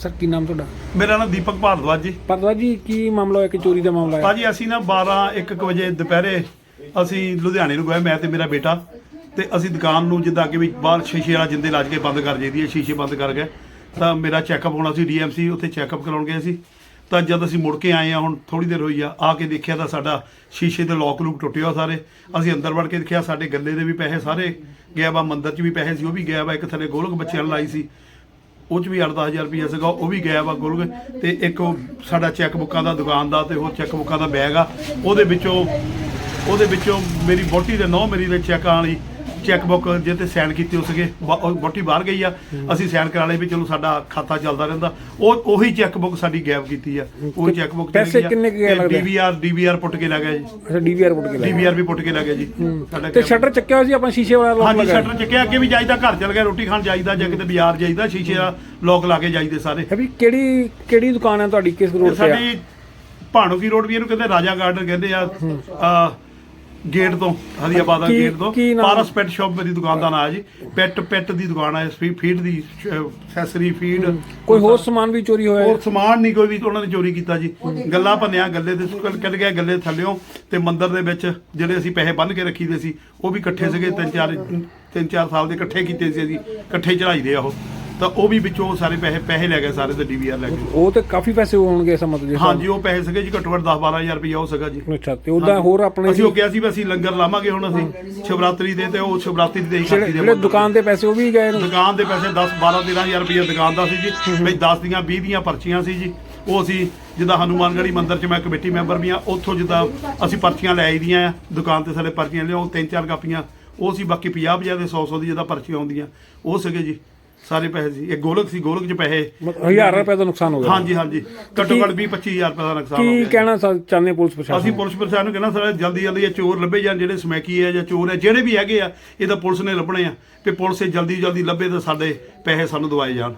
Sir ਕੀ ਨਾਮ ਤੁਹਾਡਾ? ਮੇਰਾ ਨਾਮ ਦੀਪਕ ਭਾਰਦਵਾਜ ਜੀ। ਪਰਦਾ ਜੀ ਕੀ ਮਾਮਲਾ ਹੋਇਆ? ਕਿ ਚੋਰੀ ਦਾ ਮਾਮਲਾ ਹੈ ਭਾਜੀ ਅਸੀਂ ਨਾ 12 1 ਵਜੇ ਦੁਪਹਿਰੇ ਅਸੀਂ ਲੁਧਿਆਣੇ ਨੂੰ ਗਏ ਮੈਂ ਤੇ ਮੇਰਾ ਬੇਟਾ। ਤੇ ਅਸੀਂ ਦੁਕਾਨ ਨੂੰ ਜਿੱਦਾਂ ਕਿ ਵੀ ਬਾਹਰ ਸ਼ੀਸ਼ੇ ਵਾਲਾ ਜਿੰਦੇ ਲੱਜ ਕੇ ਬੰਦ ਕਰ ਜਈਦੀ ਹੈ ਸ਼ੀਸ਼ੇ ਬੰਦ ਕਰ ਗਏ। ਤਾਂ ਮੇਰਾ ਚੈੱਕਅਪ ਹੋਣਾ ਸੀ ਡੀਐਮਸੀ ਉੱਥੇ ਚੈੱਕਅਪ ਕਰਾਉਣ ਗਏ ਸੀ। ਤਾਂ ਜਦ ਅਸੀਂ ਮੁੜ ਕੇ ਆਏ ਆ ਹੁਣ ਥੋੜੀ ਦੇਰ ਹੋਈ ਆ ਆ ਕੇ ਦੇਖਿਆ ਤਾਂ ਸਾਡਾ ਸ਼ੀਸ਼ੇ ਦੇ ਲੋਕ ਲੂਕ ਟੁੱਟੇ ਹੋਏ ਸਾਰੇ। ਅਸੀਂ ਅੰਦਰ ਵੜ ਕੇ ਦੇਖਿਆ ਸਾਡੇ ਗੱਲੇ ਦੇ ਵੀ ਪੈਸੇ ਸਾਰੇ ਗਿਆ ਵਾ ਮੰਦਰ 'ਚ ਵੀ ਪੈਸੇ ਸੀ ਉਹ ਵੀ ਗਿਆ ਵਾ ਇੱਕ ਥੱਲੇ ਗੋਲਕ ਬੱਚਿਆਂ ਨੂੰ ਲਾਈ ਸੀ। ਉਹ ਚ ਵੀ 8-10000 ਰੁਪਏ ਸੀਗਾ, ਉਹ ਵੀ ਗਿਆ ਵਾ ਗੁਲਗ ਤੇ ਇੱਕ ਉਹ ਸਾਡਾ ਚੈੱਕ ਬੁੱਕਾਂ ਦਾ ਦੁਕਾਨ ਦਾ ਤੇ ਉਹ ਚੈੱਕ ਬੁੱਕਾਂ ਦਾ ਬੈਗ ਆ। ਉਹਦੇ ਵਿੱਚੋਂ ਉਹਦੇ ਵਿੱਚੋਂ ਮੇਰੀ ਬੋਟੀ ਦੇ ਨੌ ਮੇਰੀ ਦੇ ਚੈੱਕਾਂ ਵਾਲੀ ਚੈੱਕ ਬੁੱਕ ਜਿਹਦੇ ਤੇ ਸਾਈਨ ਕੀਤੇ ਹੋ ਸੀਗੇ ਬੋਟੀ ਬਾਹਰ ਗਈ ਆ ਅਸੀਂ ਸਾਈਨ ਕਰਾ ਲਏ ਵੀ ਚਲੋ ਸਾਡਾ ਖਾਤਾ ਚੱਲਦਾ ਰਹਿੰਦਾ। ਉਹ ਉਹੀ ਚੈੱਕ ਬੁੱਕ ਸਾਡੀ ਗਾਇਬ ਕੀਤੀ ਆ। ਉਹ ਚੈੱਕ ਬੁੱਕ ਪੈਸੇ ਕਿੰਨੇ ਕੁ ਗਏ ਲੱਗਦੇ? ਡੀਵੀਆਰ ਡੀਵੀਆਰ ਪੁੱਟ ਕੇ ਲੱਗ ਗਿਆ ਜੀ। ਅੱਛਾ ਡੀਵੀਆਰ ਪੁੱਟ ਕੇ ਲੈ ਡੀਵੀਆਰ ਵੀ ਪੁੱਟ ਕੇ ਲੱਗ ਗਿਆ ਜੀ। ਸਾਡਾ ਤੇ ਸ਼ਟਰ ਚੱਕਿਆ ਹੋਇਆ ਸੀ ਆਪਾਂ ਸ਼ੀਸ਼ੇ ਵਾਲਾ ਲੋਕ ਹਾਂਜੀ ਲਗਾਇਆ ਸ਼ਟਰ ਚੱਕਿਆ ਅੱਗੇ ਵੀ ਜਾਈਦਾ ਘਰ ਚਲ ਗਿਆ ਰੋਟੀ ਖਾਣ ਜਾਈਦਾ ਜਾਂ ਕਿਤੇ ਬਾਜ਼ਾਰ ਜਾਈਦਾ ਸ਼ੀਸ਼ੇ ਦਾ ਲੋਕ ਲਾ ਕੇ ਜਾਈਦੇ ਸਾਰੇ। ਹੈ ਵੀ ਕਿਹੜੀ ਕਿਹੜੀ ਦੁਕਾਨ ਹੈ ਤੁਹਾਡੀ ਕਿਸ ਰੋਡ ਤੇ ਆ? ਸਾਡੀ ਭਾਣੋਕੀ ਰੋਡ ਵੀ ਇਹਨੂੰ ਕਹਿੰਦੇ ਰਾਜਾ ਗਾਰਡਨ ਕਹਿੰਦੇ ਆ। ਆ ਗੇਟ ਤੋਂ ਹਰੀਆਬਾਦ ਦਾ ਕੀ- ਗੇਟ ਤੋਂ। ਕੀ ਨਾਮ? ਪਾਰਸ ਪੈਟ ਸ਼ਾਪ ਮੇਰੀ ਦੁਕਾਨ ਦਾ ਨਾਮ ਹੈ ਜੀ। ਪੈਟ ਪੈਟ ਦੀ ਦੁਕਾਨ ਹੈ ਫੀ- ਫੀਡ ਦੀ ਐਕਸੈਸਰੀ ਫੀਡ ਕੋਈ ਹੋਰ ਸਮਾਨ ਵੀ ਚੋਰੀ ਹੋਇਆ ਹੈ? ਹੋਰ ਸਮਾਨ ਨਹੀਂ ਕੋਈ ਵੀ ਉਹਨਾਂ ਨੇ ਚੋਰੀ ਕੀਤਾ ਜੀ। ਗੱਲਾਂ ਭੰਨਿਆ ਗੱਲੇ ਦੇ ਸੁਕਲ ਕੱਢ ਗਿਆ ਗੱਲੇ ਥੱਲਿਓਂ ਤੇ ਮੰਦਿਰ ਦੇ ਵਿੱਚ ਜਿਹੜੇ ਅਸੀਂ ਪੈਸੇ ਬੰਨ ਕੇ ਰੱਖੀਦੇ ਸੀ ਉਹ ਵੀ ਇਕੱਠੇ ਸੀਗੇ ਤਿੰਨ ਚਾਰ ਤਿੰਨ ਚਾਰ ਸਾਲ ਦੇ ਇਕੱਠੇ ਕੀਤੇ ਸੀ ਅਸੀਂ ਇਕੱਠੇ ਚੜਾਈ ਦੇ ਆ ਉਹ। ਤਾਂ ਉਹ ਵੀ ਵਿੱਚੋਂ ਸਾਰੇ ਪੈਸੇ ਪੈਸੇ ਲੈ ਗਏ ਸਾਰੇ ਤੇ ਡੀਵੀਆਰ ਲੈ ਗਏ। ਉਹ ਤੇ ਕਾਫੀ ਪੈਸੇ ਹੋਣਗੇ ਇਸ ਮਤਲਬ ਜੀ ਹਾਂਜੀ ਉਹ ਪੈਸੇ ਸੀਗੇ ਜੀ ਘੱਟੋ ਘੱਟ 10 12000 ਰੁਪਇਆ ਉਹ ਸੀਗਾ ਜੀ। ਅੱਛਾ ਤੇ ਉਹਦਾ ਹੋਰ ਆਪਣੇ ਅਸੀਂ ਉਹ ਕਿਹਾ ਸੀ ਵੀ ਅਸੀਂ ਲੰਗਰ ਲਾਵਾਂਗੇ ਹੁਣ ਅਸੀਂ ਸ਼ਿਵਰਾਤਰੀ ਦੇ ਤੇ ਉਹ ਸ਼ਿਵਰਾਤਰੀ ਦੇ ਖਾਤੀ ਦੇ ਜਿਹੜੇ ਦੁਕਾਨ ਦੇ ਪੈਸੇ ਉਹ ਵੀ ਗਏ ਨੇ। ਦੁਕਾਨ ਦੇ ਪੈਸੇ 10 12 13000 ਰੁਪਏ ਦੁਕਾਨ ਦਾ ਸੀ ਜੀ। ਵਿੱਚ 10 ਦੀਆਂ 20 ਦੀਆਂ ਪਰਚੀਆਂ ਸੀ ਜੀ। ਉਹ ਅਸੀਂ ਜਿੱਦਾਂ ਹਨੂਮਾਨਗੜ੍ਹੀ ਮੰਦਿਰ 'ਚ ਮੈਂ ਕਮੇਟੀ ਮੈਂਬਰ ਵੀ ਆ ਉੱਥੋਂ ਜਿੱਦਾਂ ਅਸੀਂ ਪਰਚੀਆਂ ਲੈ ਆਈਦੀਆਂ ਆ ਦੁਕਾਨ ਤੇ ਸਾਡੇ ਪਰਚੀਆਂ ਲਿਆਓ ਤਿੰਨ ਚਾਰ ਕਾਪੀਆਂ ਉਹ ਸੀ ਬਾਕੀ 50 50 ਦੇ 100 100 ਦੀ ਜਿੱਦਾਂ ਪਰਚੀਆਂ ਆਉਂਦੀਆਂ ਉਹ ਸੀਗੇ ਜੀ। ਸਾਰੇ ਪੈਸੇ ਸੀ। ਇੱਕ ਗੋਲਕ ਸੀ ਗੋਲਕ 'ਚ ਪੈਸੇ। ਮਤਲਬ ਹਜ਼ਾਰ ਰੁਪਏ ਦਾ ਨੁਕਸਾਨ ਹੋ ਗਿਆ। ਹਾਂਜੀ ਹਾਂਜੀ। ਘੱਟੋ ਘੱਟ 20 25000 ਰੁਪਏ ਦਾ ਨੁਕਸਾਨ ਹੋ ਕੀ ਗਿਆ। ਕਹਿਣਾ ਸਾ- ਚਾਹੁੰਦੇ ਪੁਲਿਸ ਪ੍ਰਸ਼ਾਸਨ? ਅਸੀਂ ਪੁਲਿਸ ਪ੍ਰਸ਼ਾਸਨ ਨੂੰ ਕਹਿੰਦਾ ਸਰ ਜਲਦੀ ਜਲਦੀ ਇਹ ਚੋਰ ਲੱਭੇ ਜਾਣ ਜਿਹੜੇ ਸਮੈਕੀ ਹੈ ਜਾਂ ਚੋਰ ਹੈ ਜਿਹੜੇ ਵੀ ਹੈਗੇ ਆ ਇਹ ਤਾਂ ਪੁਲਿਸ ਨੇ ਲੱਭਣੇ ਆ। ਤੇ ਪੁਲਿਸ ਇਹ ਜਲਦੀ ਜਲਦੀ ਲੱਭੇ ਤਾਂ ਸਾਡੇ ਪੈਸੇ ਸਾਨੂੰ ਦਵਾਏ ਜਾਣ।